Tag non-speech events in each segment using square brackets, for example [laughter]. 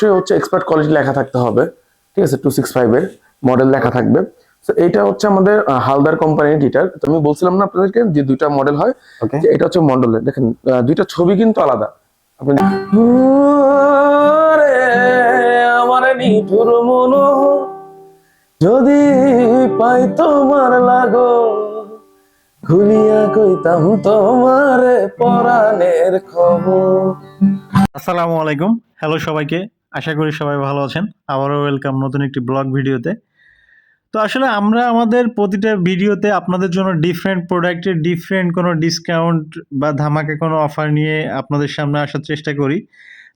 অবশ্যই হচ্ছে expert quality লেখা থাকতে হবে। ঠিক আছে? টু সিক্স ফাইভের মডেল লেখা থাকবে। তো এইটা হচ্ছে আমাদের হালদার কোম্পানির গিটার তো আমি বলছিলাম না আপনাদেরকে যে দুইটা মডেল হয়। যে এটা হচ্ছে মন্ডলের দেখেন দুইটা ছবি কিন্তু আলাদা। আপনি আমার নিঠুর মন যদি পাই তোমার লাগো খুলিয়া কইতাম তোমার পরাণের খবর। আসসালামু আলাইকুম। হ্যালো সবাইকে। আশা করি সবাই ভালো আছেন। আবারও ওয়েলকাম নতুন একটি ব্লগ ভিডিওতে। তো আসলে আমরা আমাদের প্রতিটা ভিডিওতে আপনাদের জন্য ডিফারেন্ট প্রোডাক্টের ডিফারেন্ট কোনো ডিসকাউন্ট বা ধামাকা কোনো অফার নিয়ে আপনাদের সামনে আসার চেষ্টা করি।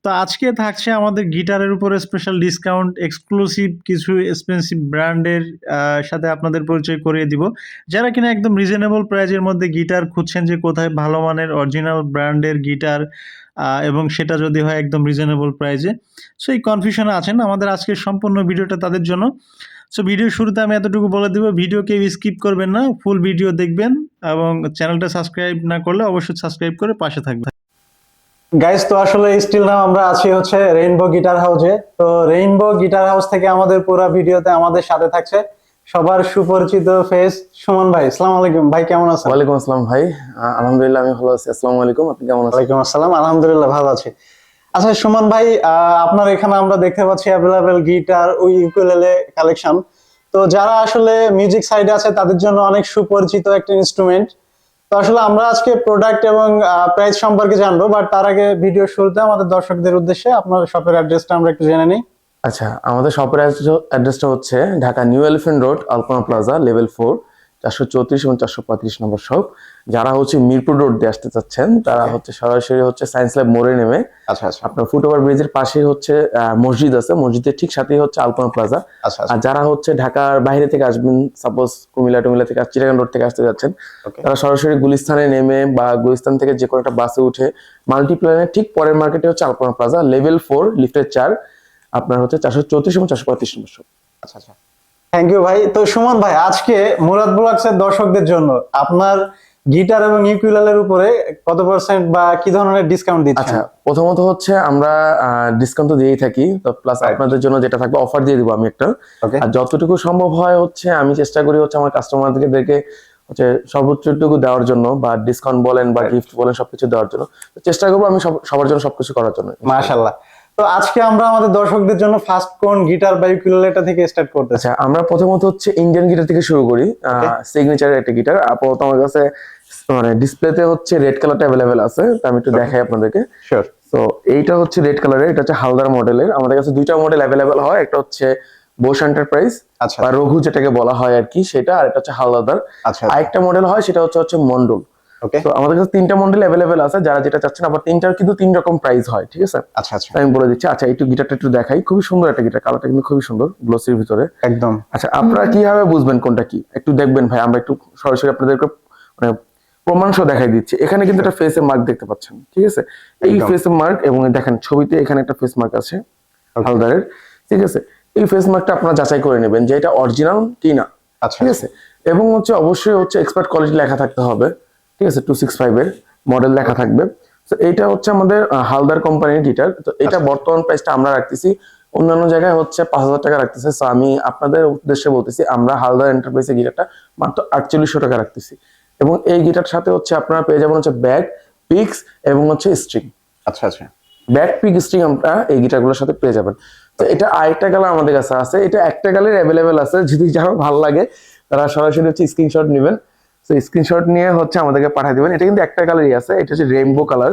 তো আজকে থাকছে আমাদের গিটারের উপরে স্পেশাল ডিসকাউন্ট এক্সক্লুসিভ কিছু এক্সপেন্সিভ ব্র্যান্ডের সাথে আপনাদের পরিচয় করিয়ে দিব। যারা কিনা একদম রিজনেবল প্রাইজের মধ্যে গিটার খুঁজছেন যে কোথায় ভালো মানের অরিজিনাল ব্র্যান্ডের গিটার এবং সেটা যদি হয় একদম রিজনেবল প্রাইজে সো এই কনফিউশনে আছেন, আমাদের আজকের সম্পূর্ণ ভিডিওটা তাদের জন্য। সো ভিডিও শুরুতে আমি এতটুকু বলে দেবো ভিডিও কেউ স্কিপ করবেন না ফুল ভিডিও দেখবেন এবং চ্যানেলটা সাবস্ক্রাইব না করলে অবশ্যই সাবস্ক্রাইব করে পাশে থাকবেন। গাইস তো আসলে স্টিল নাম আমরা আছি হচ্ছে রেইনবো গিটার হাউসে তো রেইনবো গিটার হাউস থেকে আমাদের পুরো ভিডিওতে আমাদের সাথে থাকছে সবার সুপরিচিত ফেস সুমন ভাই। আসসালামু আলাইকুম। ভাই কেমন আছেন? ওয়ালাইকুম আসসালাম ভাই। আলহামদুলিল্লাহ আমি ভালো আছি। আসসালামু আলাইকুম। আপনি কেমন আছেন? ওয়ালাইকুম আসসালাম। আলহামদুলিল্লাহ ভালো আছি। আচ্ছা সুমন ভাই আহ, আপনার এখানে আমরা দেখতে পাচ্ছি অ্যাভেলেবেল গিটার ও ইউকুলেলে কালেকশন তো যারা আসলে মিউজিক সাইডে আছে তাদের জন্য অনেক সুপরিচিত একটা ইনস্ট্রুমেন্ট আসলে আমরা আজকে প্রোডাক্ট এবং প্রাইস সম্পর্কে জানব বাট তার আগে ভিডিও শুরুতে আমাদের দর্শকদের উদ্দেশ্যে আপনার শপের অ্যাড্রেসটা আমরা একটু জেনে নিই। আচ্ছা আমাদের শপের অ্যাড্রেসটা হচ্ছে Dhaka new elephant road, Alpana plaza level four চারশো চৌত্রিশ এবং চারশো পঁয়ত্রিশ নম্বর শপ। যারা হচ্ছে মিরপুর রোড দিয়ে আসতে চাচ্ছেন তারা হচ্ছে সরাসরি হচ্ছে সায়েন্স ল্যাব মোড়ে নেমে আচ্ছা আচ্ছা। আপনার ফুটওভার ব্রিজের পাশে হচ্ছে মসজিদ আছে। মসজিদের ঠিক সাথেই হচ্ছে আলপনা প্লাজা। আচ্ছা আর যারা হচ্ছে ঢাকার বাইরে থেকে আসবেন সাপোজ কুমিল্লা টুমিল্লা থেকে চিটাগাং রোড থেকে আসতে যাচ্ছেন তারা সরাসরি গুলিস্তানে নেমে বা গুলিস্তান থেকে যে কোনো একটা বাসে উঠে মাল্টিপ্লানের ঠিক পরের মার্কেটে হচ্ছে আলপনা প্লাজা লেভেল ফোর লিফটের চার আপনার হচ্ছে চারশো চৌত্রিশ এবং চারশো পঁয়ত্রিশ নম্বর। আচ্ছা আচ্ছা। থ্যাংক ইউ ভাই। তো সুমন ভাই আজকে মুরাদ ব্লগস এর দর্শকদের জন্য আপনার গিটার এবং ইউকুলেলের উপরে কত পার্সেন্ট বা কি ধরনের ডিসকাউন্ট দিচ্ছেন? আচ্ছা প্রথমত হচ্ছে আমরা ডিসকাউন্ট তো দিয়েই থাকি তো প্লাস আপনাদের জন্য যেটা থাকবে অফার দিয়ে দিব আমি একটা। আর যতটুকু সম্ভব হয় হচ্ছে আমি চেষ্টা করি হচ্ছে আমার কাস্টমারদেরকে হচ্ছে সর্বোচ্চটুকু দেওয়ার জন্য বা ডিসকাউন্ট বলেন বা. গিফট বলেন সবকিছু দেওয়ার জন্য। চেষ্টা করব আমি সবার জন্য সবকিছু করার জন্য। মাশাআল্লাহ। তো আজকে আমরা আমাদের দর্শকদের জন্য ফার্স্ট কোন গিটার বা ইউকুলেলেটা থেকে স্টার্ট করতেছি? আচ্ছা আমরা প্রথমত হচ্ছে ইন্ডিয়ান গিটার থেকে শুরু করি Okay. সিগনেচারের একটা গিটার আপাতত আমার কাছে মানে ডিসপ্লেতে হচ্ছে রেড কালারটা অ্যাভেলেবেল আছে তো আমি একটু দেখাই আপনাদেরকে। শিওর তো এইটা হচ্ছে রেড কালারের এটা হচ্ছে হালদার মডেলের আমাদের কাছে দুইটা মডেল অ্যাভেলেবেল হয় একটা হচ্ছে বোস এন্টারপ্রাইজ আচ্ছা। বা রঘু যেটাকে বলা হয় আর কি সেটা আর এটা হচ্ছে হালদার আচ্ছা। আরেকটা মডেল হয় সেটা হচ্ছে হচ্ছে মন্ডল ওকে তো আমাদের কাছে তিনটা মডেল অ্যাভেলেবেল আছে যারা যেটা চাচ্ছেন আবার তিনটার কিন্তু তিন রকম প্রাইস হয় ঠিক আছে? আচ্ছা আচ্ছা। আমি বলে দিচ্ছি আচ্ছা একটু গিটারটা একটু দেখাই। খুবই সুন্দর একটা গিটার কালারটা কিন্তু খুবই সুন্দর গ্লোসির ভিতরে। একদম। আচ্ছা আপনারা কীভাবে বুঝবেন কোনটা কি? একটু দেখবেন ভাই আমরা একটু সরাসরি আপনাদেরকে মানে প্রমাণ সহ দেখাই দিচ্ছি। এখানে কিন্তু একটা ফেসের মার্ক দেখতে পাচ্ছেন ঠিক আছে? এই। ফেসের মার্ক এবং দেখেন ছবিতে এখানে একটা ফেস মার্ক আছে. হালদারের ঠিক আছে? এই ফেস মার্কটা আপনারা যাচাই করে নেবেন যে এটা অরিজিনাল কি না আচ্ছা। ঠিক আছে? এবং হচ্ছে অবশ্যই হচ্ছে এক্সপার্ট কোয়ালিটি লেখা থাকতে হবে। ঠিক আছে টু সিক্স ফাইভ এর মডেল লেখা থাকবে। তো এইটা হচ্ছে আমাদের হালদার কোম্পানির গিটার তো এটা বর্তমান প্রাইসটা আমরা রাখতেছি। অন্যান্য জায়গায় হচ্ছে পাঁচ হাজার টাকা রাখতেছে। তো আমি আপনাদের উদ্দেশ্যে বলতেছি আমরা হালদার এন্টারপ্রাইজের গিটারটা মাত্র আটচল্লিশশো টাকা রাখতেছি। এবং এই গিটার সাথে হচ্ছে আপনারা পেয়ে যাবেন হচ্ছে ব্যাগ পিক্স এবং হচ্ছে স্ট্রিং আচ্ছা আচ্ছা। ব্যাক পিক স্ট্রিং আমরা এই গিটারগুলোর সাথে পেয়ে যাবেন। তো এটা আরেকটা গালা আমাদের কাছে আছে। এটা একটা কালার অ্যাভেলেবেল আছে। যদি যারা ভালো লাগে তারা সরাসরি হচ্ছে স্ক্রিনশট নেবেন। তো স্ক্রিনশট নিয়ে হচ্ছে আমাদেরকে পাঠিয়ে দিবেন। এটা কিন্তু একটা কালারই আছে এটা হচ্ছে রেইনবো কালার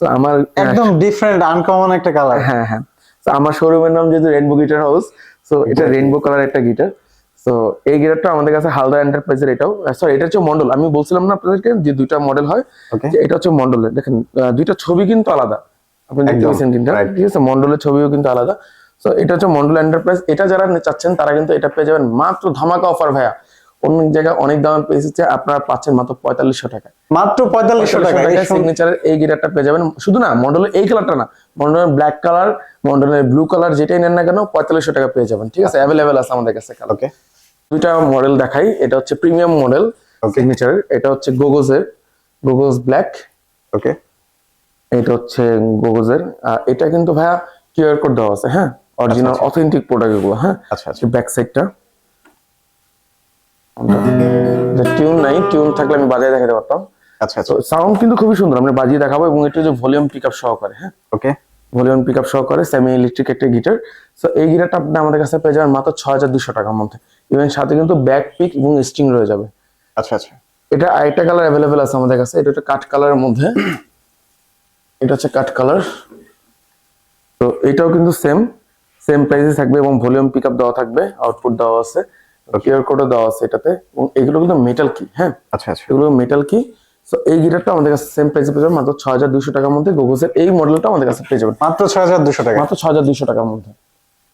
তো আমার একদম ডিফারেন্ট আনকমন একটা কালার হ্যাঁ হ্যাঁ। তো আমার শোরুমের নাম যেহেতু রেইনবো গিটার হাউস তো এটা রেইনবো কালার একটা গিটার তো এই গিটারটা আমাদের কাছে হালদার এন্টারপ্রাইজের এটাও। সরি এটা হচ্ছে মন্ডল আমি বলছিলাম না আপনাদেরকে যে দুইটা মডেল হয়। যে এটা হচ্ছে মন্ডলের দেখেন দুইটা ছবি কিন্তু আলাদা। আপনি দেখতে পাচ্ছেন তিনটা। ঠিক আছে? মন্ডলের ছবিও কিন্তু আলাদা। তো এটা হচ্ছে মন্ডল এন্টারপ্রাইজ এটা যারা চাচ্ছেন তারা কিন্তু এটা পেয়ে যাবেন। মাত্র ধামাকা অফার ভাইয়া। অন্য জায়গায় অনেক দাম পেয়েছে আপনারা পাচ্ছেন মাত্র পঁয়তাল্লিশশো টাকা। মাত্র পঁয়তাল্লিশশো টাকা এই সিগনেচারের এই গিটারটা পেয়ে যাবেন। শুধু না মন্ডলের এই কালারটা না মন্ডলের ব্ল্যাক কালার মন্ডলের ব্লু কালার যেটাই নেন না কেন পঁয়তাল্লিশশো টাকা পেয়ে যাবেন। ঠিক আছে? অ্যাভেলেবেল আছে আমাদের কাছে ওকে দুইটা মডেল দেখাই এটা হচ্ছে প্রিমিয়াম মডেল. সিগনেচারের এটা হচ্ছে গোগোজের গোগোজ ব্ল্যাক ওকে এটা হচ্ছে গোগোজের আর এটা কিন্তু ভাইয়া কিউআর কোড দেওয়া আছে হ্যাঁ? অরিজিনাল অথেন্টিক প্রোডাক্ট এগুলো হ্যাঁ? আচ্ছা আচ্ছা। ব্যাক সাইডটা টিউন নাই টিউন থাকলে আমি বাজায় দেখাতে পারতাম। আচ্ছা তো আচ্ছা সাউন্ড কিন্তু খুবই সুন্দর আমরা বাজিয়ে দেখাবো এবং এটা যে ভলিউম পিক আপ সহকারে হ্যাঁ? ওকে ভলিউম পিক আপ সহকারে সেমি ইলেকট্রিক একটা গিটার সো এই গিটারটা আপনি আমাদের কাছে পেয়ে যাবেন মাত্র ছয় হাজার দুশো টাকার মধ্যে ইভেন সাথে কিন্তু ব্যাক পিক এবং স্ট্রিং রয়ে যাবে। আচ্ছা আচ্ছা। এটা আরেকটা কালার অ্যাভেলেবেল আছে আমাদের কাছে এটা হচ্ছে কাঠ কালারের মধ্যে। এটা হচ্ছে কাঠ কালার তো এটাও কিন্তু সেম সেম প্রাইসে থাকবে এবং ভলিউম পিক আপ দেওয়া থাকবে আউটপুট দেওয়া আছে। কিউআর কোডও দেওয়া আছে এটাতে এবং এগুলো কিন্তু মেটাল কি হ্যাঁ? আচ্ছা আচ্ছা। এগুলো মেটাল কি সো এই গিটারটা আমাদের কাছে সেম প্রাইসে পেয়ে যাবেন মাত্র হাজার দুশো টাকার মধ্যে গোগোসের এই মডেলটা আমাদের কাছে পেয়ে যাবেন। মাত্র ছয় হাজার দুশো টাকা মাত্র ছ হাজার দুশো টাকার মধ্যে।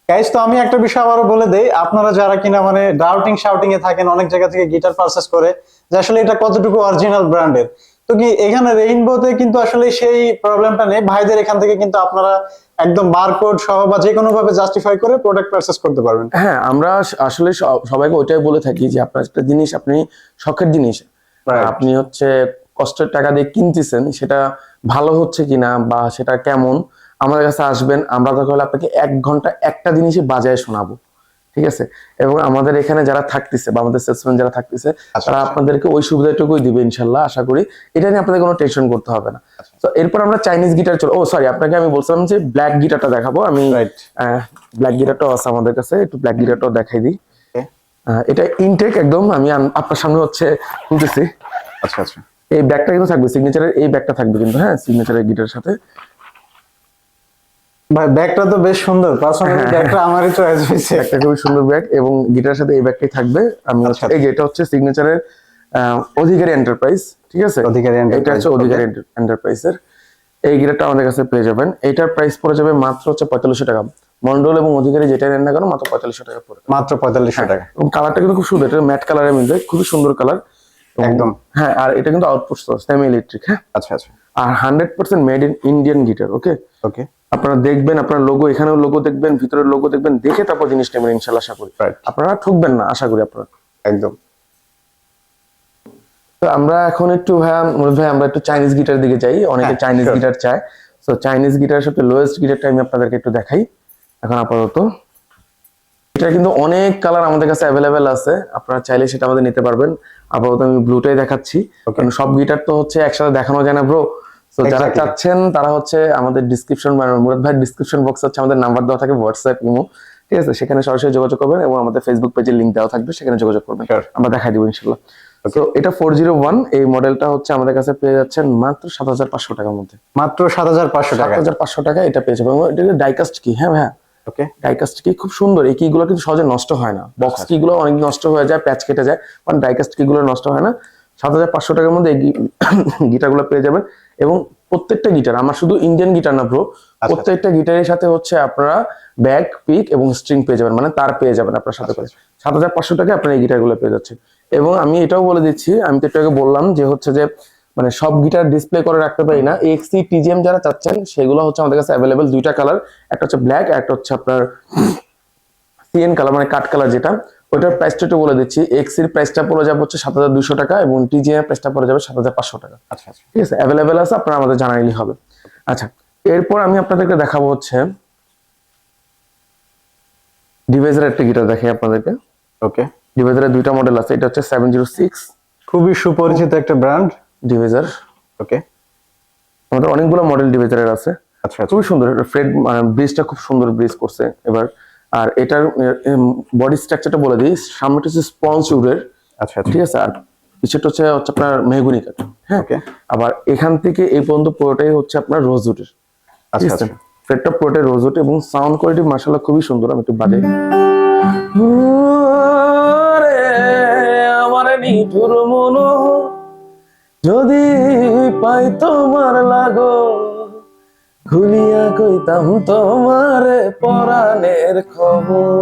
গাইজ তো আমি একটা বিষয় আবারও বলে দেই আপনারা যারা কিনা মানে ডাউটিং শাউটিং এ থাকেন অনেক জায়গা থেকে গিটার পারচেস করে যে আসলে এটা কতটুকু অরিজিনাল ব্র্যান্ডের তো কি এখানে রেইনবোতে কিন্তু আসলে সেই প্রবলেমটা নেই। ভাইদের এখান থেকে কিন্তু আপনারা একদম বারকোড সহ বা যে কোনো ভাবে জাস্টিফাই করে প্রোডাক্ট পারচেস করতে পারবেন। হ্যাঁ আমরা আসলে সবাইকে ওইটাই বলে থাকি যে আপনার একটা জিনিস আপনি শখের জিনিস। আপনি হচ্ছে কষ্টের টাকা দিয়ে কিনতেছেন সেটা ভালো হচ্ছে কিনা বা সেটা কেমন আমাদের কাছে আসবেন আমরা হলে আপনাকে এক ঘণ্টা একটা জিনিসই বাজায় শোনাবো। ঠিক আছে এবং আমাদের এখানে যারা থাকতেছে বা আমাদের সেলসম্যান যারা থাকতেছে আচ্ছা, তারা আচ্ছা। আপনাদেরকে ওই সুবিধাটুকুই দিবে ইনশাল্লাহ আশা করি এটা নিয়ে আপনাদের কোনো টেনশন করতে হবে না আচ্ছা। তো এরপর আমরা চাইনিজ গিটার চলো ও সরি আপনাকে আমি বলছিলাম যে ব্ল্যাক গিটারটা দেখাবো আমি. ব্ল্যাক গিটারটাও আছে আমাদের কাছে একটু ব্ল্যাক গিটারটাও দেখাই দিই. এটা ইনটেক একদম আমি আপনার সামনে হচ্ছে খুলতেছি আচ্ছা আচ্ছা এই ব্যাগটা কিন্তু থাকবে সিগনেচারের এই ব্যাগটা থাকবে কিন্তু হ্যাঁ সিগনেচারের গিটারের সাথে ভাই ব্যাগটা তো বেশ সুন্দর। পার্সোনালি হ্যাঁ। ব্যাগটা আমারই চয়েস হয়েছে। একটা খুবই সুন্দর ব্যাগ এবং গিটারের সাথে এই ব্যাগটাই থাকবে। আমি আচ্ছা, এই এটা হচ্ছে সিগনেচারের অধিকারী এন্টারপ্রাইজ ঠিক আছে? অধিকারী এটা হচ্ছে অধিকারী এন্টারপ্রাইজের এই গিটারটা আমাদের কাছে পেয়ে যাবেন। এটার প্রাইস পড়ে যাবে মাত্র হচ্ছে পঁয়তাল্লিশশো টাকা। মন্ডল এবং অধিকারী যেটা নেন না কেন মাত্র পঁয়তাল্লিশশো টাকা পড়বে মাত্র পঁয়তাল্লিশশো টাকা। এবং কালারটা কিন্তু খুব সুন্দর। এটা ম্যাট কালারের মধ্যে খুবই সুন্দর কালার একদম। হ্যাঁ আর এটা কিন্তু আউটপুট সোর্স সেমি ইলেকট্রিক হ্যাঁ? আচ্ছা আচ্ছা। আর hundred percent made in Indian guitar okay okay আপনারা দেখবেন আপনার লোগো এখানেও লোগো দেখবেন ভিতরের লোগো দেখবেন দেখে তারপর জিনিস নেবেন ইনশাল্লাহ আশা করি। আপনারা ঠকবেন না আশা করি আপনারা। একদম। তো আমরা এখন একটু ভাইয়া ভাই আমরা একটু চাইনিজ গিটার দিকে যাই। অনেকে হ্যাঁ, চাইনিজ গিটার চায়। তো চাইনিজ গিটার সবচেয়ে লোয়েস্ট গিটারটা আমি আপনাদেরকে একটু দেখাই। এখন আপাতত। এটা কিন্তু অনেক কালার আমাদের কাছে অ্যাভেলেবেল আছে। আপনারা চাইলে সেটা আমাদের নিতে পারবেন। আপাতত আমি ব্লুটাই দেখাচ্ছি। কারণ সব গিটার তো হচ্ছে একসাথে দেখানো যায় না ব্রো তো যারা চাচ্ছেন তারা হচ্ছে আমাদের ডিসক্রিপশন মুরাদ ভাই ডিসক্রিপশন বক্স হচ্ছে আমাদের নাম্বার দেওয়া থাকে হোয়াটসঅ্যাপ ইমো ঠিক আছে? সেখানে সরাসরি যোগাযোগ করবেন এবং আমাদের ফেসবুক পেজের লিংক দেওয়া থাকবে সেখানে যোগাযোগ করবেন। আমরা দেখাই দিব ইনশাল্লাহ তো এটা ফোর জিরো ওয়ান এই মডেলটা হচ্ছে আমাদের কাছে পেয়ে যাচ্ছেন মাত্র সাত হাজার পাঁচশো টাকার মধ্যে। মাত্র সাত হাজার পাঁচশো টাকা। হাজার পাঁচশো টাকা এটা পেয়ে যাবেন। এবং এটা ডাইকাস্ট কি হ্যাঁ হ্যাঁ ওকে ডাইকাস্ট কি খুব সুন্দর। এই কিগুলো কিন্তু সহজে নষ্ট হয় না। আচ্ছা, বক্স কিগুলো অনেক নষ্ট হয়ে যায় প্যাচ কেটে যায় কারণ ডাইকাস্ট কিগুলো নষ্ট হয় না। সাত হাজার পাঁচশো টাকার মধ্যে এই [coughs] গিটারগুলো পেয়ে যাবেন এবং প্রত্যেকটা গিটার আমার শুধু ইন্ডিয়ান গিটার না ব্রো আচ্ছা। প্রত্যেকটা গিটারের সাথে হচ্ছে আপনারা ব্যাক পিক এবং স্ট্রিং পেয়ে যাবেন মানে তার পেয়ে যাবেন আপনার সাথে আচ্ছা, করে সাত হাজার পাঁচশো টাকা আপনার এই গিটারগুলো পেয়ে যাচ্ছে এবং আমি এটাও বলে দিচ্ছি আমি তো একটু আগে বললাম যে হচ্ছে যে মানে সব গিটার ডিসপ্লে করে রাখতে পারি না। এক্সি টিজিএম যারা চাচ্ছেন সেগুলো হচ্ছে আমাদের কাছে অ্যাভেলেবেল দুইটা কালার একটা হচ্ছে ব্ল্যাক একটা হচ্ছে আপনার সিএন কালার মানে কাট কালার যেটা ওইটার প্রাইসটা একটু বলে দিচ্ছি। এক্সের প্রাইসটা পড়ে যাবে হচ্ছে সাত হাজার দুশো টাকা এবং টিজিএম এর প্রাইসটা পড়ে যাবে সাত হাজার পাঁচশো টাকা। আচ্ছা আচ্ছা। ঠিক আছে? অ্যাভেলেবেল আছে আপনারা আমাদের জানাইলেই হবে। আচ্ছা এরপর আমি আপনাদেরকে দেখাবো হচ্ছে ডিভাইসের একটা গিটার দেখাই আপনাদেরকে। ওকে ডিভাইসের দুইটা মডেল আছে এটা হচ্ছে সেভেন জিরো সিক্স খুবই সুপরিচিত একটা ব্র্যান্ড ডিভাইজার ওকে আমাদের অনেকগুলো মডেল ডিভাইজারের আছে। আচ্ছা আচ্ছা। খুবই সুন্দর। ফ্রেড মানে ব্রিজটা খুব সুন্দর ব্রিজ করছে। এবার আর এটার বডি স্ট্রাকচারটা বলে দিই। সামনেটা হচ্ছে স্পঞ্জ উডের আচ্ছা আচ্ছা। ঠিক আছে? আর পিছেরটা হচ্ছে হচ্ছে আপনার মেহগুনি কাঠ। হ্যাঁ. আবার এখান থেকে এই পর্যন্ত পুরোটাই হচ্ছে আপনার রোজউডের আচ্ছা আচ্ছা। ফ্রেডটা পুরোটাই রোজউড এবং সাউন্ড কোয়ালিটি মার্শাল্লাহ খুবই সুন্দর। আমি একটু বাজে আমার নিঠুর মন যদি পাই তোমার লাগো খুলিয়া কইতাম তোমার পরাণের খবর।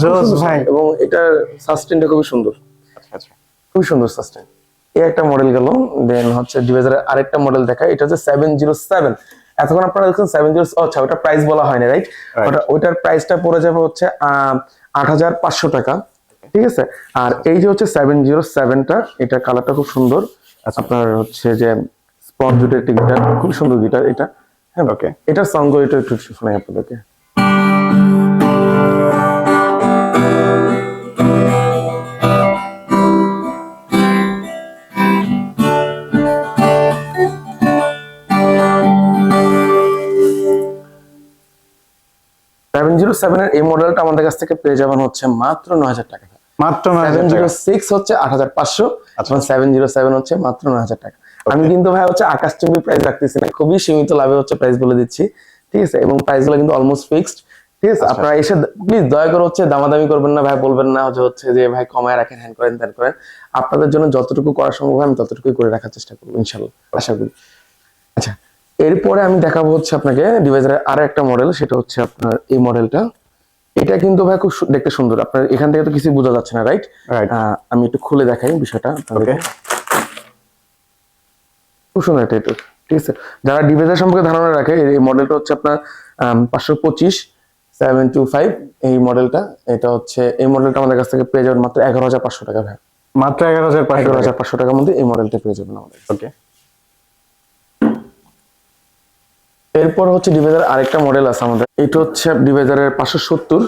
জোস ভাই। এবং এটার সাস্টেনটা খুবই সুন্দর। আচ্ছা আচ্ছা। খুবই সুন্দর সাস্টেন এই একটা মডেল গেল দেন হচ্ছে ডিভাইজারের আরেকটা মডেল দেখায় এটা হচ্ছে সেভেন জিরো সেভেন এতক্ষণ আপনারা দেখছেন সেভেন জিরো আচ্ছা ওটা প্রাইস বলা হয়নি রাইট ওটা ওইটার প্রাইসটা পড়ে যাবে হচ্ছে আট হাজার পাঁচশো টাকা ঠিক আছে? আর এই যে হচ্ছে সেভেন জিরো সেভেনটা এটা কালারটা খুব সুন্দর। আচ্ছা। আপনার হচ্ছে যে স্পট একটি গিটার খুব সুন্দর গিটার এটা। হ্যাঁ ওকে এটার এটা একটু শোনাই আপনাদেরকে। সেভেন জিরো সেভেন এর এই মডেলটা আমাদের কাছ থেকে পেয়ে যাবেন হচ্ছে মাত্র নয় হাজার টাকা। মাত্র নয় হাজার সেভেন জিরো সিক্স হচ্ছে আট হাজার পাঁচশো আচ্ছা। সেভেন জিরো সেভেন হচ্ছে মাত্র নয় হাজার টাকা। আমি কিন্তু ভাই হচ্ছে আকাশচুম্বী প্রাইস রাখতেছি না খুবই সীমিত লাভে হচ্ছে প্রাইস বলে দিচ্ছি ঠিক আছে? এবং প্রাইসগুলো কিন্তু অলমোস্ট ফিক্সড ঠিক আছে? আপনারা এসে প্লিজ দয়া করে হচ্ছে দামাদামি করবেন না ভাই বলবেন না যে হচ্ছে যে ভাই কমায় রাখেন হ্যান করেন ত্যান করেন। আপনাদের জন্য যতটুকু করা সম্ভব আমি ততটুকুই করে রাখার চেষ্টা করব ইনশাল্লাহ আশা করি। আচ্ছা এরপরে আমি দেখাবো হচ্ছে আপনাকে ডিভাইজারের আরও একটা মডেল সেটা হচ্ছে আপনার এই মডেলটা এটা কিন্তু ভাই খুব দেখতে সুন্দর আপনার এখান থেকে তো কিছু বোঝা যাচ্ছে না রাইট. আমি একটু খুলে দেখাই বিষয়টা আপনাদেরকে। খুব সুন্দর এটা। এটা ঠিক আছে? যারা ডিভাইজার সম্পর্কে ধারণা রাখে এই- মডেলটা হচ্ছে আপনার পাঁচশো পঁচিশ সেভেন টু ফাইভ এই মডেলটা এটা হচ্ছে এই মডেলটা আমাদের কাছ থেকে পেয়ে যাবেন মাত্র এগারো হাজার পাঁচশো টাকা ভাই। মাত্র এগারো হাজার পাঁচশো এগারো হাজার পাঁচশো টাকার মধ্যে এই মডেলটা পেয়ে যাবেন আমাদের ওকে। এরপর হচ্ছে ডিভাইজার আরেকটা মডেল আছে আমাদের। এটা হচ্ছে ডিভাইজারের পাঁচশো সত্তর।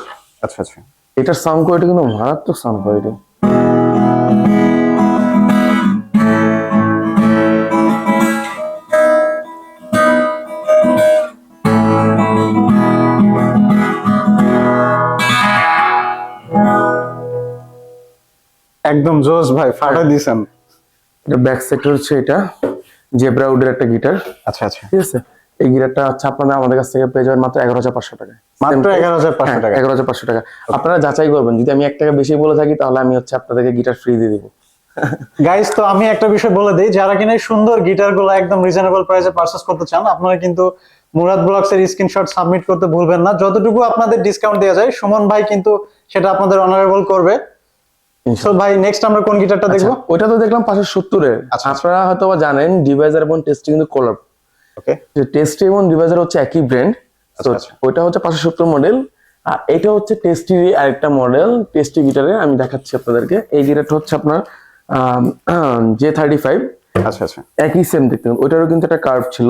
আচ্ছা আচ্ছা। এটার সাউন্ড কোয়ালিটি কিন্তু মারাত্মক সাউন্ড কোয়ালিটি একদম জোস ভাই ফাটা দিছেন। এটা ব্যাক সেক্টর হচ্ছে এটা জেব্রা উডের একটা গিটার। আচ্ছা আচ্ছা। ঠিক আছে? এই গিটারটা হচ্ছে আপনারা আমাদের কাছ থেকে পেয়ে যাবেন মাত্র এগারো হাজার পাঁচশো টাকা। মাত্র এগারো হাজার পাঁচশো টাকা। এগারো হাজার পাঁচশো টাকা। আপনারা যাচাই করবেন যদি আমি এক টাকা বেশি বলে থাকি তাহলে আমি হচ্ছে আপনাদেরকে গিটার ফ্রি দিয়ে দিব। গাইস তো আমি একটা বিষয় বলে দিই যারা কিনা সুন্দর গিটারগুলো একদম রিজনেবল প্রাইসে পারচেস করতে চান আপনারা কিন্তু মুরাদ ব্লগস এর স্ক্রিনশট সাবমিট করতে ভুলবেন না। যতটুকু আপনাদের ডিসকাউন্ট দেওয়া যায় সুমন ভাই কিন্তু সেটা আপনাদের অনারেবল করবে। তো ভাই নেক্সট আমরা কোন গিটারটা দেখব আচ্ছা, ওইটা তো দেখলাম পাঁচশো সত্তরের আচ্ছা। আপনারা হয়তো জানেন ডিভাইজার এবং টেস্টি কিন্তু কোলাপ ওকে যে টেস্টি এবং ডিভাইজার হচ্ছে একই ব্র্যান্ড আচ্ছা। ওইটা হচ্ছে পাঁচশো সত্তর মডেল আর এটা হচ্ছে টেস্টির আরেকটা মডেল টেস্টি গিটারে আমি দেখাচ্ছি আপনাদেরকে। এই গিটারটা হচ্ছে আপনার জে থার্টি ফাইভ আচ্ছা আচ্ছা। একই সেম দেখতে। ওইটারও কিন্তু একটা কার্ভ ছিল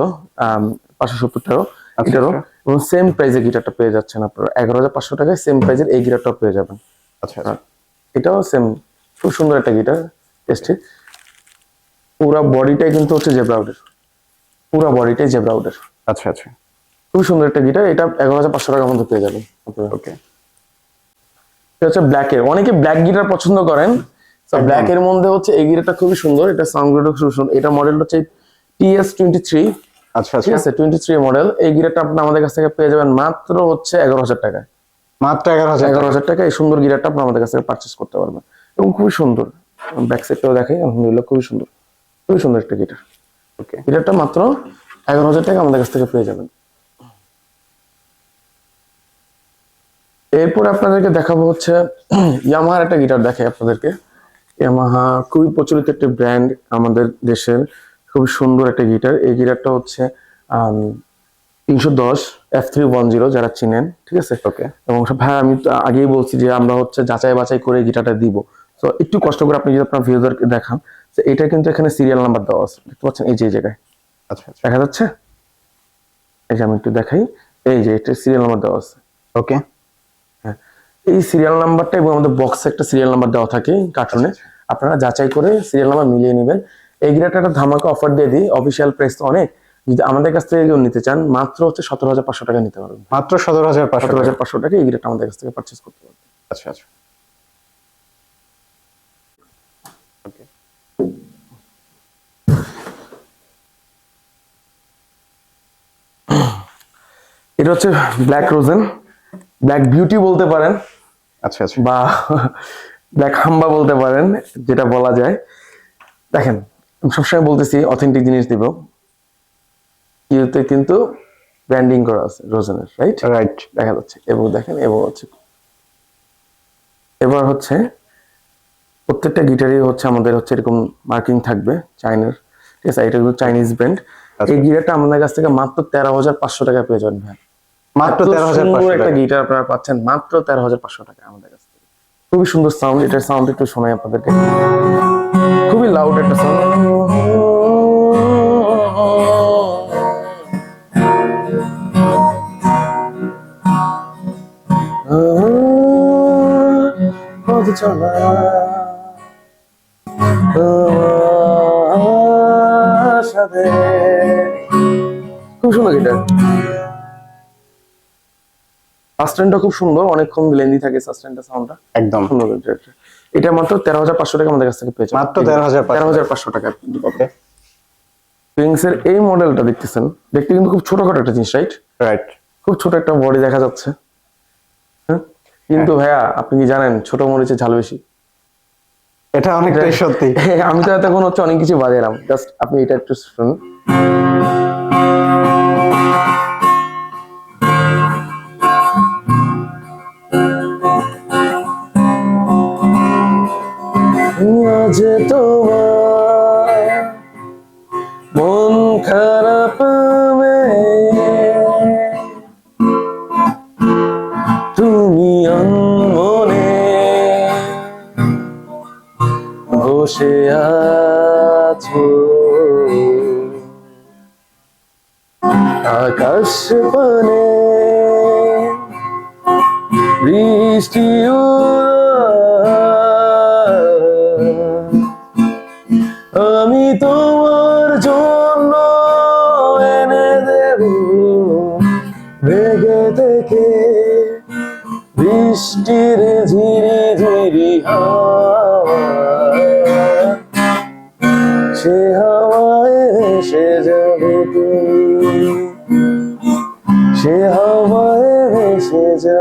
পাঁচশো সত্তরটারও আচ্ছা, এটারও। আচ্ছা। এবং সেম প্রাইসে গিটারটা পেয়ে যাচ্ছেন আপনারা। এগারো হাজার পাঁচশো টাকায় সেম প্রাইসের এই গিটারটাও পেয়ে যাবেন। আচ্ছা আচ্ছা। এটাও সেম খুব সুন্দর একটা গিটার টেস্টি পুরা বডিটাই কিন্তু হচ্ছে জেব্রাউডের পুরা বডিটাই জেব্রাউডের আচ্ছা আচ্ছা। খুব সুন্দর একটা গিটার এটা এগারো হাজার পাঁচশো টাকার মধ্যে পেয়ে যাবেন ওকে এটা হচ্ছে ব্ল্যাক এর। অনেকে ব্ল্যাক গিটার পছন্দ করেন। ব্ল্যাক এর মধ্যে হচ্ছে এই গিটারটা খুবই সুন্দর। এটা সাউন্ড খুব সুন্দর। এটা মডেল হচ্ছে টিএস টোয়েন্টি থ্রি আচ্ছা ঠিক আচ্ছা আছে টোয়েন্টি থ্রি মডেল এই গিটারটা আপনি আমাদের কাছ থেকে পেয়ে যাবেন মাত্র হচ্ছে এগারো হাজার টাকায়। মাত্র এগারো হাজার এগারো হাজার টাকা। এই সুন্দর গিটারটা আমাদের কাছ পারচেস করতে পারবেন। এবং খুবই সুন্দর। ব্যাক সাইডটাও আলহামদুলিল্লাহ খুবই সুন্দর। খুবই সুন্দর একটা গিটার ওকে গিটারটা মাত্র এগারো হাজার টাকা আমাদের কাছ থেকে পেয়ে যাবেন। এরপর আপনাদেরকে দেখাবো হচ্ছে ইয়ামাহার একটা গিটার দেখাই আপনাদেরকে। ইয়ামাহা খুবই প্রচলিত একটা ব্র্যান্ড আমাদের দেশের খুবই সুন্দর একটা গিটার এই গিটারটা হচ্ছে তিনশো দশ এফ থ্রি ওয়ান জিরো যারা চিনেন ঠিক আছে? ওকে এবং ভাই আমি তো আগেই বলছি যে আমরা হচ্ছে যাচাই বাছাই করে গিটারটা দিব। তো একটু কষ্ট করে আপনি যদি আপনার ভিউজারকে দেখান তো এটা কিন্তু এখানে সিরিয়াল নাম্বার দেওয়া আছে। দেখতে পাচ্ছেন? এই যে জায়গায়। আচ্ছা আচ্ছা। দেখা যাচ্ছে? এই যে আমি একটু দেখাই। এই যে এটা সিরিয়াল নাম্বার দেওয়া আছে। ওকে হ্যাঁ। এই সিরিয়াল নাম্বারটা এবং আমাদের বক্সে একটা সিরিয়াল নাম্বার দেওয়া থাকে কার্টুনে আপনারা যাচাই করে সিরিয়াল নাম্বার মিলিয়ে নেবেন। এই গিটারটা একটা ধামাকা অফার দিয়ে দিই। অফিসিয়াল প্রাইস তো অনেক। যদি আমাদের কাছ থেকে কেউ নিতে চান মাত্র হচ্ছে সতেরো হাজার পাঁচশো টাকা নিতে পারবেন। মাত্র সতেরো হাজার পাঁচশো সতেরো হাজার পাঁচশো টাকা এই গিটারটা আমাদের কাছ থেকে পারচেস করতে পারবেন। আচ্ছা আচ্ছা। এটা হচ্ছে ব্ল্যাক রোজেন ব্ল্যাক বিউটি বলতে পারেন আচ্ছা আচ্ছা। বা ব্ল্যাক হাম্বা বলতে পারেন যেটা বলা যায়। দেখেন সবসময় বলতেছি অথেন্টিক জিনিস দিব। ইউতে কিন্তু ব্র্যান্ডিং করা আছে রোজেনের রাইট রাইট দেখা যাচ্ছে এবং দেখেন এবং হচ্ছে। এবার হচ্ছে প্রত্যেকটা গিটারই হচ্ছে আমাদের হচ্ছে এরকম মার্কিং থাকবে চাইনার ঠিক আছে এটা কিন্তু চাইনিজ ব্র্যান্ড আচ্ছা। এই গিটারটা আমাদের কাছ থেকে মাত্র তেরো হাজার পাঁচশো টাকা পেয়ে যাবেন ভাই। মাত্র তেরো হাজার একটা গিটার আপনারা পাচ্ছেন মাত্র তেরো হাজার পাঁচশো টাকা আমাদের কাছ থেকে। খুবই সুন্দর সাউন্ড এটার সাউন্ড একটু শোনাই আপনাদেরকে। খুবই লাউড একটা সাউন্ড তোমার সাথে খুব সুন্দর গিটার সাস্টেনটা খুব সুন্দর অনেকক্ষণ লেন্দি থাকে সাস্টেনটা সাউন্ডটা একদম। সুন্দর। এটা। মাত্র তেরো হাজার পাঁচশো টাকা আমাদের কাছ থেকে পেয়েছে মাত্র 13,500 তেরো হাজার পাঁচশো টাকা। উইংস এর এই মডেলটা দেখতেছেন দেখতে কিন্তু খুব ছোটখাটো একটা জিনিস রাইট রাইট খুব ছোট একটা বডি দেখা যাচ্ছে। কিন্তু ভাইয়া আপনি কি জানেন ছোট মরিচে ঝাল বেশি? এটা অনেকটাই সত্যি। [laughs] আমি তো এতক্ষণ হচ্ছে অনেক কিছু বাজাইলাম জাস্ট আপনি এটা একটু শুনুন। যে তোমার বসে আছো। আকাশ পানে বৃষ্টি আমি তোমার জন্য এনে দেব। ভেগে থেকে বৃষ্টির ঝিরি ঝিরি হাওয়া।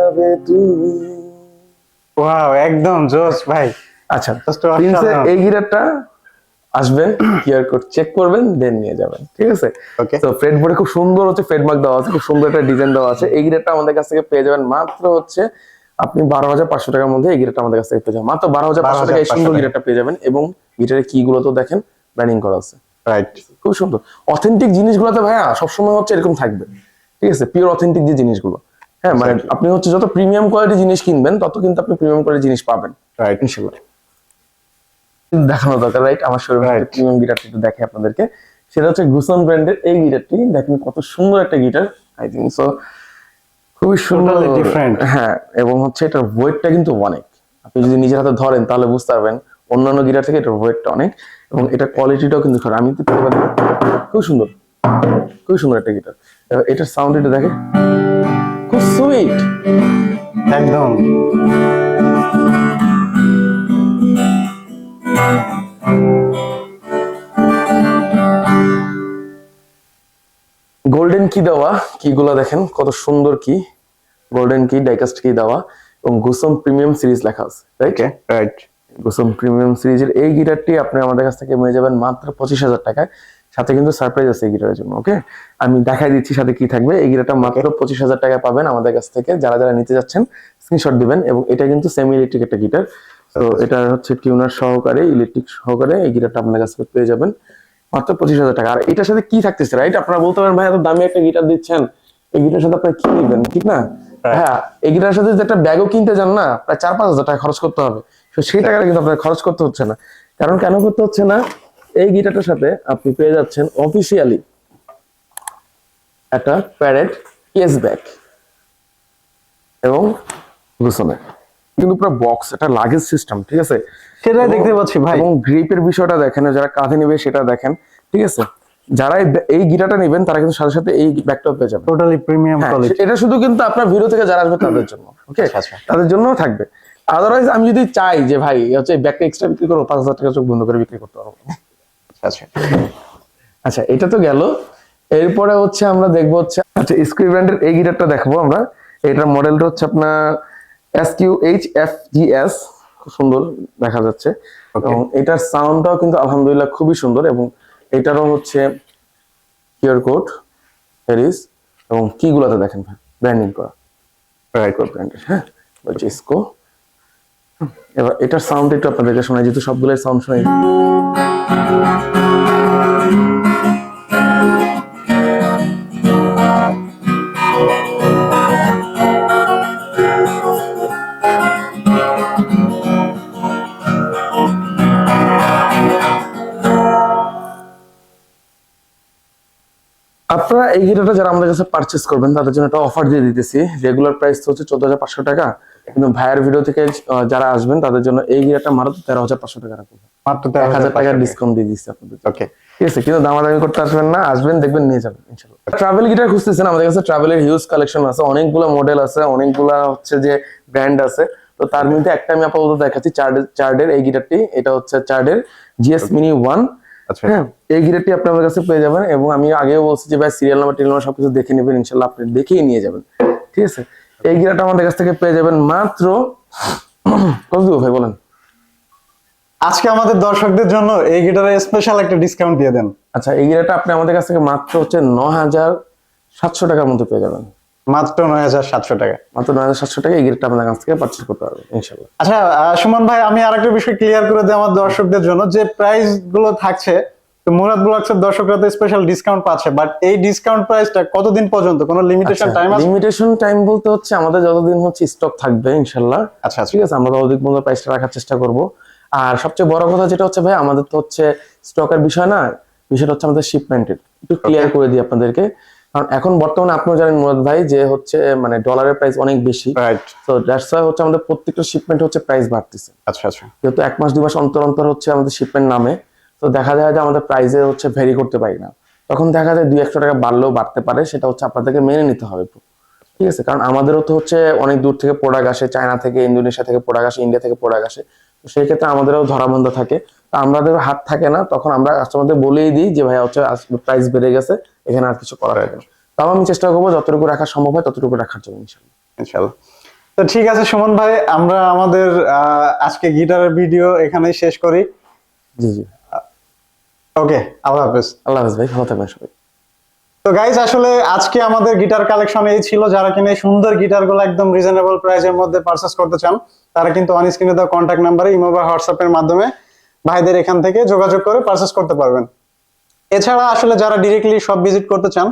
যাবে তুমি? ওয়াও একদম জোস ভাই। আচ্ছা প্রিন্সের এই গিটারটা কোড চেক করবেন দেন নিয়ে যাবেন ঠিক আছে? Okay. তো ফ্রেড বোর্ডে খুব সুন্দর হচ্ছে ফ্রেড মার্ক দেওয়া আছে খুব সুন্দর একটা ডিজাইন দেওয়া আছে। এই গিটারটা আমাদের কাছ থেকে পেয়ে যাবেন মাত্র হচ্ছে আপনি বারো হাজার পাঁচশো টাকার মধ্যে এই গিটারটা আমাদের কাছ থেকে পেয়ে যাবেন। মাত্র বারো হাজার পাঁচশো টাকা এই সুন্দর। গিটারটা পেয়ে যাবেন এবং গিটারের কি গুলো তো দেখেন ব্যানিং করা আছে। রাইট খুব সুন্দর। অথেন্টিক জিনিসগুলোতে ভাইয়া সবসময় হচ্ছে এরকম থাকবে ঠিক আছে? পিওর অথেন্টিক যে জিনিসগুলো। হ্যাঁ মানে আপনি হচ্ছে যত প্রিমিয়াম কোয়ালিটি জিনিস কিনবেন তত কিন্তু আপনি প্রিমিয়াম কোয়ালিটি জিনিস পাবেন রাইট ইনশাল্লাহ দেখানো দরকার রাইট আমার Right. প্রিমিয়াম গিটারটি একটু দেখে আপনাদেরকে। সেটা হচ্ছে গুসন ব্র্যান্ডের এই গিটারটি দেখেন কত সুন্দর একটা গিটার আই থিঙ্ক সো খুবই সুন্দর। Different. হ্যাঁ এবং হচ্ছে এটার ওয়েটটা কিন্তু অনেক। আপনি যদি নিজের হাতে ধরেন তাহলে বুঝতে পারবেন অন্যান্য গিটার থেকে এটার ওয়েটটা অনেক এবং এটা কোয়ালিটিটাও কিন্তু খারাপ। আমি তো খুব সুন্দর খুবই সুন্দর একটা গিটার এটার সাউন্ড এটা দেখে খুব সুইট। একদম। গোল্ডেন কি দেওয়া? কিগুলো দেখেন কত সুন্দর কি। গোল্ডেন কি ডাইকাস্ট কি দেওয়া। এবং গুসম প্রিমিয়াম সিরিজ লেখা আছে রাইট রাইট গুসম প্রিমিয়াম সিরিজের এই গিটারটি আপনি আমাদের কাছ থেকে পেয়ে যাবেন মাত্র পঁচিশ হাজার টাকায়। সাথে কিন্তু সারপ্রাইজ আছে এই গিটারের জন্য ওকে আমি দেখাই দিচ্ছি সাথে কি থাকবে। এই গিটারটা মাত্র পঁচিশ হাজার টাকা পাবেন আমাদের কাছ থেকে। যারা যারা নিতে যাচ্ছেন স্ক্রিনশট দিবেন এবং এটা কিন্তু সেমি ইলেকট্রিক একটা গিটার। তো এটা হচ্ছে টিউনার সহকারে ইলেকট্রিক সহকারে এই গিটারটা আপনার কাছ থেকে পেয়ে যাবেন। মাত্র পঁচিশ হাজার টাকা। আর এটার সাথে কি থাকতেছে রাইট আপনারা বলতে পারেন ভাই এত দামি একটা গিটার দিচ্ছেন। এই গিটার সাথে আপনারা কি নেবেন? ঠিক না? হ্যাঁ এই গিটারের সাথে যদি একটা ব্যাগও কিনতে যান না প্রায় চার পাঁচ হাজার টাকা খরচ করতে হবে। তো সেই টাকাটা কিন্তু আপনার খরচ করতে হচ্ছে না। কারণ কেন করতে হচ্ছে না? এই গিটারটার সাথে আপনি পেয়ে যাচ্ছেন অফিসিয়ালি একটা প্যারেট কেস ব্যাগ এবং গুছনে কিন্তু পুরো বক্স একটা লাগেজ সিস্টেম ঠিক আছে? সেটাই দেখতে পাচ্ছি ভাই। এবং গ্রিপের বিষয়টা দেখেন যারা কাঁধে নেবে সেটা দেখেন ঠিক আছে? যারা এই গিটারটা নেবেন তারা কিন্তু সাথে সাথে এই ব্যাগটাও পেয়ে যাবে টোটালি প্রিমিয়াম কোয়ালিটি এটা শুধু কিন্তু আপনার ভিডিও থেকে যারা আসবে তাদের জন্য ওকে আচ্ছা, আচ্ছা। তাদের জন্য থাকবে। আদারওয়াইজ আমি যদি চাই যে ভাই হচ্ছে ব্যাগটা এক্সট্রা বিক্রি করব পাঁচ হাজার টাকা চোখ বন্ধ করে বিক্রি করতে পারব। আচ্ছা। আচ্ছা এটা তো গেল। এরপরে হচ্ছে আমরা দেখব হচ্ছে আচ্ছা স্ক্রিপ ব্র্যান্ডের এই গিটারটা দেখব আমরা। এটার মডেলটা হচ্ছে আপনার S Q H F G S খুব সুন্দর দেখা যাচ্ছে। এবং এটার সাউন্ডটাও কিন্তু আলহামদুলিল্লাহ খুবই সুন্দর এবং এটারও হচ্ছে কিউআর কোড হেরিস এবং কি গুলাতে দেখেন ভাই? ব্র্যান্ডিং করা। রাইট কোড ব্র্যান্ডের হ্যাঁ? বলছি ইসকো এবার এটার সাউন্ড একটু আপনাদেরকে শোনাই যেহেতু সবগুলোর সাউন্ড শোনাই। এই গিটারটা যারা আমাদের কাছে পারচেস করবেন তাদের জন্য একটা অফার দিয়ে দিতেছি। রেগুলার প্রাইস হচ্ছে চোদ্দ হাজার পাঁচশো টাকা। কিন্তু ভাইয়ের ভিডিও থেকে যারা আসবেন তাদের জন্য এই গিটারটা মাত্র তেরো হাজার পাঁচশো টাকা রাখব। মাত্র এক হাজার টাকা। ডিসকাউন্ট দিয়ে দিচ্ছি আপনাদের ওকে ঠিক আছে কিন্তু দামাদামি করতে আসবেন না আসবেন দেখবেন নিয়ে যাবেন ইনশাল্লাহ ট্রাভেল গিটার খুঁজতেছেন আমাদের কাছে ট্রাভেলের হিউজ কালেকশন আছে অনেকগুলো মডেল আছে অনেকগুলা হচ্ছে যে ব্র্যান্ড আছে। তো তার মধ্যে একটা আমি আপাতত দেখাচ্ছি চার্ডের চার্ডের এই গিটারটি এটা হচ্ছে চার্ডের জিএস মিনি ওয়ান আচ্ছা। হ্যাঁ এই গিটারটি আপনি আমার কাছে পেয়ে যাবেন এবং আমি আগেও বলছি যে ভাই সিরিয়াল নাম্বার টিরিয়াল নাম্বার সবকিছু দেখে নেবেন ইনশাল্লাহ আপনি দেখেই নিয়ে যাবেন। ঠিক আছে? এই গিটারটা আমাদের কাছ থেকে পেয়ে যাবেন মাত্র [clears throat] কত দিব ভাই বলেন? আজকে আমাদের দর্শকদের জন্য এই গিটারে স্পেশাল একটা ডিসকাউন্ট দিয়ে দেন। আচ্ছা এই গিটারটা আপনি আমাদের কাছ থেকে মাত্র হচ্ছে ন হাজার সাতশো টাকার মতো পেয়ে যাবেন। মাত্র নয় হাজার সাতশো টাকা। মাত্র নয় হাজার সাতশো টাকা এই আপনার কাছ থেকে পারচেস করতে পারবেন ইনশাল্লাহ আচ্ছা সুমন ভাই আমি আরেকটা বিষয় ক্লিয়ার করে দিই আমার দর্শকদের জন্য। যে প্রাইসগুলো থাকছে তো মুরাদ ব্লগসের দর্শকরা তো স্পেশাল ডিসকাউন্ট পাচ্ছে বাট এই ডিসকাউন্ট প্রাইসটা কতদিন পর্যন্ত? কোনো লিমিটেশন টাইম আছে? লিমিটেশন টাইম বলতে হচ্ছে আমাদের যতদিন হচ্ছে স্টক থাকবে ইনশাল্লাহ আচ্ছা আচ্ছা। ঠিক আছে আমরা ততদিন পর্যন্ত প্রাইসটা রাখার চেষ্টা করব। আর সবচেয়ে বড় কথা যেটা হচ্ছে ভাই আমাদের তো হচ্ছে স্টকের বিষয় না বিষয়টা হচ্ছে আমাদের শিপমেন্টের একটু ক্লিয়ার করে দিই আপনাদেরকে। কারণ এখন বর্তমানে আপনিও জানেন মুরাদ ভাই যে হচ্ছে মানে ডলারের প্রাইস অনেক বেশি। তো দ্যাটস ওয়াই হচ্ছে আমাদের প্রত্যেকটা শিপমেন্ট হচ্ছে প্রাইস বাড়তেছে। আচ্ছা আচ্ছা। যেহেতু এক মাস দুই মাস অন্তর অন্তর হচ্ছে আমাদের শিপমেন্ট নামে তো দেখা যায় যে আমাদের প্রাইসে হচ্ছে ভেরি করতে পারি না। তখন দেখা যায় দুই একশো টাকা বাড়লেও বাড়তে পারে সেটা হচ্ছে আপনাদেরকে মেনে নিতে হবে ঠিক আছে? কারণ আমাদেরও তো হচ্ছে অনেক দূর থেকে প্রোডাক্ট আসে চায়না থেকে ইন্দোনেশিয়া থেকে প্রোডাক্ট আসে ইন্ডিয়া থেকে প্রোডাক্ট আসে। সেই ক্ষেত্রে আমাদেরও ধরাবন্ধ থাকে। তো আমাদের হাত থাকে না তখন আমরা কাস্টমারদের বলেই দিই যে ভাই হচ্ছে প্রাইস বেড়ে গেছে এখানে আর কিছু করার হবে না। তাও আমি চেষ্টা করব যতটুকু রাখা সম্ভব হয় ততটুকু রাখার জন্য ইনশাল্লাহ ইনশাল্লাহ তো ঠিক আছে সুমন ভাই আমরা আমাদের আজকে গিটারের ভিডিও এখানেই শেষ করি। জি জি। ওকে আল্লাহ হাফেজ। আল্লাহ হাফিজ ভাই ভালো থাকবেন সবাই। তো গাইজ আসলে আজকে আমাদের গিটার কালেকশন এই ছিল, যারা কিনা সুন্দর গিটারগুলো একদম রিজনেবল প্রাইসের মধ্যে পারচেস করতে চান, তারা কিন্তু অন স্ক্রিনে দেওয়া কন্ট্যাক্ট নাম্বারে ইমো বা হোয়াটসঅ্যাপ এর মাধ্যমে ভাইদের এখান থেকে যোগাযোগ করে পারচেস করতে পারবেন। এছাড়া আসলে যারা ডিরেক্টলি শপ ভিজিট করতে চান,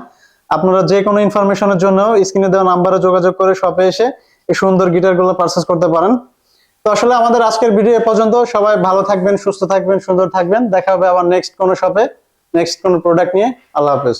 আপনারা যে কোনো ইনফরমেশনের জন্য স্ক্রিনে দেওয়া নাম্বারে যোগাযোগ করে শপে এসে এই সুন্দর গিটারগুলো পারচেস করতে পারেন। তো আসলে আমাদের আজকের ভিডিও এ পর্যন্ত, সবাই ভালো থাকবেন, সুস্থ থাকবেন, সুন্দর থাকবেন। দেখা হবে আবার নেক্সট কোনো শপে নেক্সট কোনো প্রোডাক্ট নিয়ে। আল্লাহ হাফেজ।